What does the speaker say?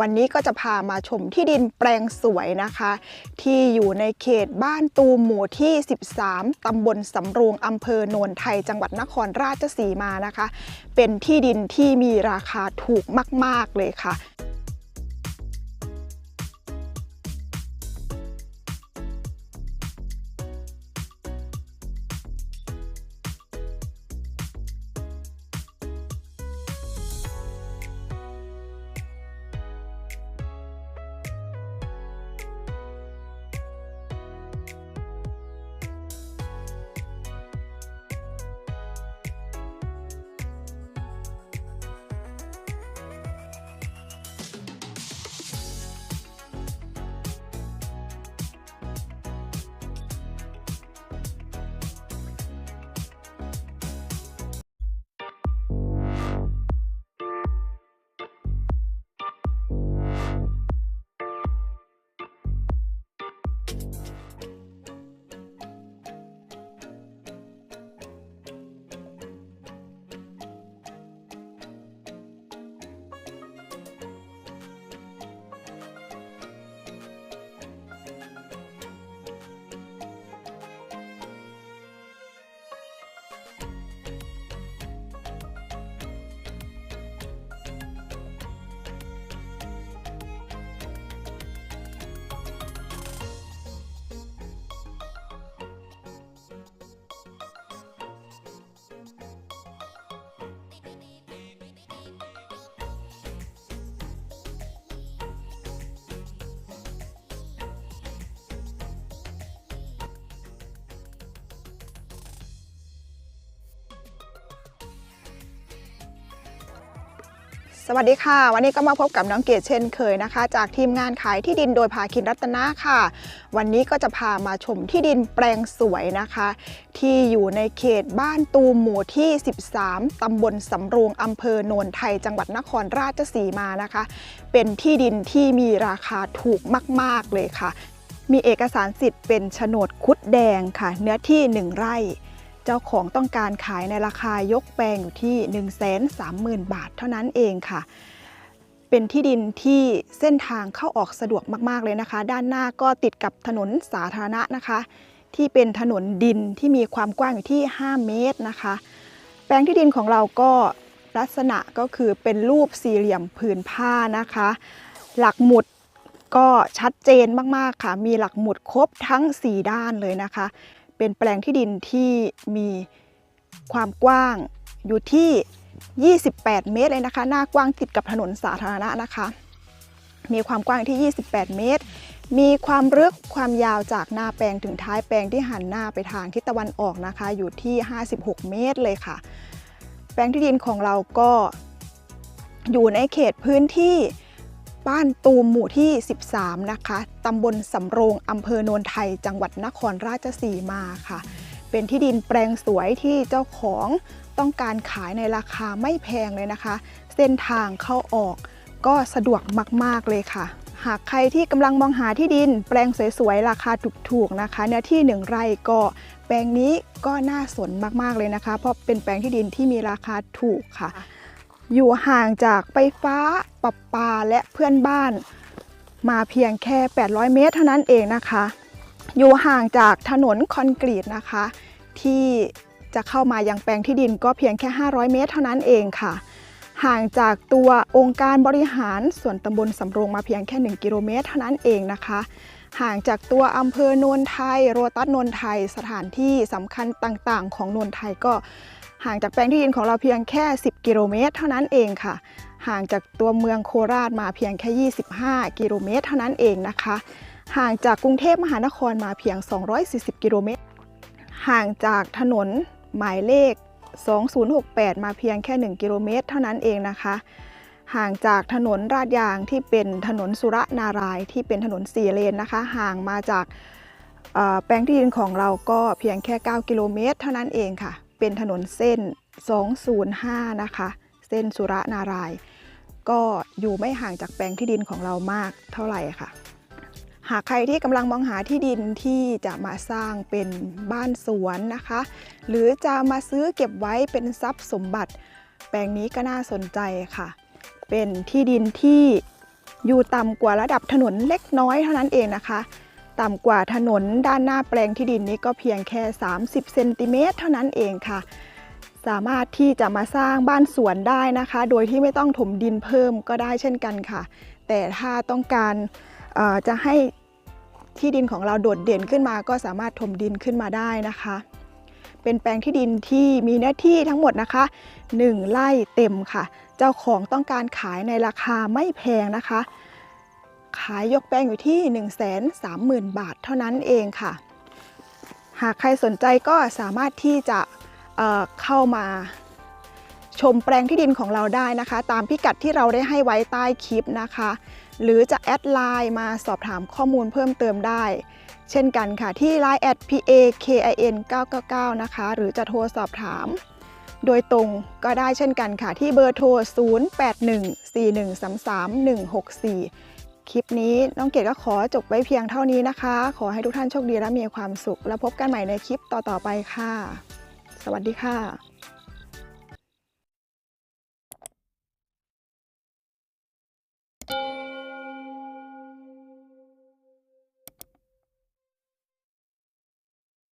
วันนี้ก็จะพามาชมที่ดินแปลงสวยนะคะ ที่อยู่ในเขตบ้านตูมหมู่ที่ 13ตำบลสำโรงอำเภอโนนไทยจังหวัดนครราชสีมานะคะ เป็นที่ดินที่มีราคาถูกมาก ๆ เลยค่ะ สวัสดีค่ะ วันนี้ก็มาพบกับน้องเกดเช่นเคยนะคะ จากทีมงานขายที่ดินโดยภาคินรัตนะค่ะ วันนี้ก็จะพามาชมที่ดินแปลงสวยนะคะ ที่อยู่ในเขตบ้านตูมหมู่ที่ 13ตำบลสำโรงอำเภอโนนไทยจังหวัดนครราชสีมานะคะ เป็นที่ดินที่มีราคาถูกมาก ๆเลยค่ะ มีเอกสารสิทธิ์เป็นโฉนดคุดแดงค่ะ เนื้อที่ 1 ไร่ เจ้าของต้องการขายในราคายกแปลงอยู่ที่ 130,000 บาทเท่านั้นเองค่ะ เป็นที่ดินที่เส้นทางเข้าออกสะดวกมาก ๆ เลยนะคะ ด้านหน้าก็ติดกับถนนสาธารณะนะคะ ที่เป็นถนนดินที่มีความกว้างอยู่ที่ 5 เมตรนะคะ แปลงที่ดินของเราก็ลักษณะก็คือเป็นรูปสี่เหลี่ยมผืนผ้านะคะ หลักหมุดก็ชัดเจนมาก ๆ ค่ะ มีหลักหมุดครบทั้ง 4 ด้านเลยนะคะ เป็นแปลงที่ดินที่มีความกว้างอยู่ที่ 28 เมตรเลยนะคะ หน้ากว้างติดกับถนนสาธารณะนะคะ มีความกว้างที่ 28 เมตร มีความลึกความยาวจากหน้าแปลงถึงท้ายแปลงที่หันหน้าไปทางทิศตะวันออกนะคะ อยู่ที่ 56 เมตรเลยค่ะ แปลงที่ดินของเราก็อยู่ในเขตพื้นที่ บ้านตูมหมู่ที่ 13 นะคะตำบลสำโรงอำเภอโนนไทย จังหวัดนครราชสีมาค่ะ เป็นที่ดินแปลงสวยที่เจ้าของต้องการขายในราคาไม่แพงเลยนะคะ เส้นทางเข้าออกก็สะดวกมาก ๆ เลยค่ะ หากใครที่กำลังมองหาที่ดิน แปลงสวยๆ ราคาถูกๆนะคะ เนื้อที่ 1 ไร่ก็แปลงนี้ก็น่าสนมากๆเลยนะคะ เพราะเป็นแปลงที่ดินที่มีราคาถูกค่ะ อยู่ห่างจากไฟฟ้าประปาและเพื่อนบ้าน มาเพียงแค่ 800 เมตรเท่านั้นเองนะคะ อยู่ห่างจากถนนคอนกรีตนะคะ ที่จะเข้ามายังแปลงที่ดินก็เพียงแค่ 500 เมตรเท่านั้นเองค่ะ ห่างจากตัวองค์การบริหารส่วนตำบลสำโรงมาเพียงแค่ 1 กิโลเมตรเท่านั้นเองนะคะห่างจากตัวอำเภอโนนไทย โรตัสนนไทย สถานที่สำคัญต่างๆ ของโนนไทยก็ ห่างจากแปลงที่ดินของเราเพียงแค่ 10 กิโลเมตร เท่านั้นเองค่ะ ห่างจากตัวเมืองโคราชมาเพียงแค่ 25 กิโลเมตร เท่านั้นเองนะคะ ห่างจากกรุงเทพมหานครมาเพียง 240 กิโลเมตร ห่างจากถนนหมายเลข 2068 มาเพียงแค่ 1 กิโลเมตร เท่านั้นเองนะคะ ห่างจากถนนราดยางที่เป็นถนนสุรนารายที่เป็นถนนสี่เลนนะคะ ห่างมาจากแปลงที่ดินของเราก็เพียงแค่ 9 กิโลเมตร เท่านั้นเองค่ะ เป็นถนนเส้น 205 นะคะ เส้นสุรนาราย ก็อยู่ไม่ห่างจากแปลงที่ดินของเรามากเท่าไหร่ค่ะ หากใครที่กำลังมองหาที่ดินที่จะมาสร้างเป็นบ้านสวนนะคะ หรือจะมาซื้อเก็บไว้เป็นทรัพย์สมบัติ แปลงนี้ก็น่าสนใจค่ะ เป็นที่ดินที่อยู่ต่ำกว่าระดับถนนเล็กน้อยเท่านั้นเองนะคะ ต่ำกว่าถนนด้านหน้าแปลงที่ดินนี้ก็เพียงแค่ 30 เซนติเมตรเท่านั้นเองค่ะ สามารถที่จะมาสร้างบ้านสวนได้นะคะ โดยที่ไม่ต้องถมดินเพิ่มก็ได้เช่นกันค่ะ แต่ถ้าต้องการจะให้ที่ดินของเราโดดเด่นขึ้นมาก็สามารถถมดินขึ้นมาได้นะคะ เป็นแปลงที่ดินที่มีเนื้อที่ทั้งหมดนะคะ 1 ไร่เต็มค่ะ เจ้าของต้องการขายในราคาไม่แพงนะคะ ขายยกแปลงอยู่ที่ 1 3 0 0 0 0 บาทเท่านั้นเองค่ะ หากใครสนใจก็สามารถที่จะเเข้ามาชมแปลงที่ดินของเราได้นะคะ ตามพิกัดที่เราได้ให้ไว้ใต้คลิปนะคะ หรือจะแอดไลน์มาสอบถามข้อมูลเพิ่มเติมได้ เช่นกันค่ะที่ Line แอด PAKIN 999 นะคะ หรือจะโทรสอบถามโดยตรงก็ได้เช่นกันค่ะที่เบอร์โทร 0814133164 คลิปนี้น้องเกดก็ขอจบไว้เพียงเท่านี้นะคะ ขอให้ทุกท่านโชคดีและมีความสุข แล้วพบกันใหม่ในคลิปต่อๆไปค่ะ สวัสดีค่ะ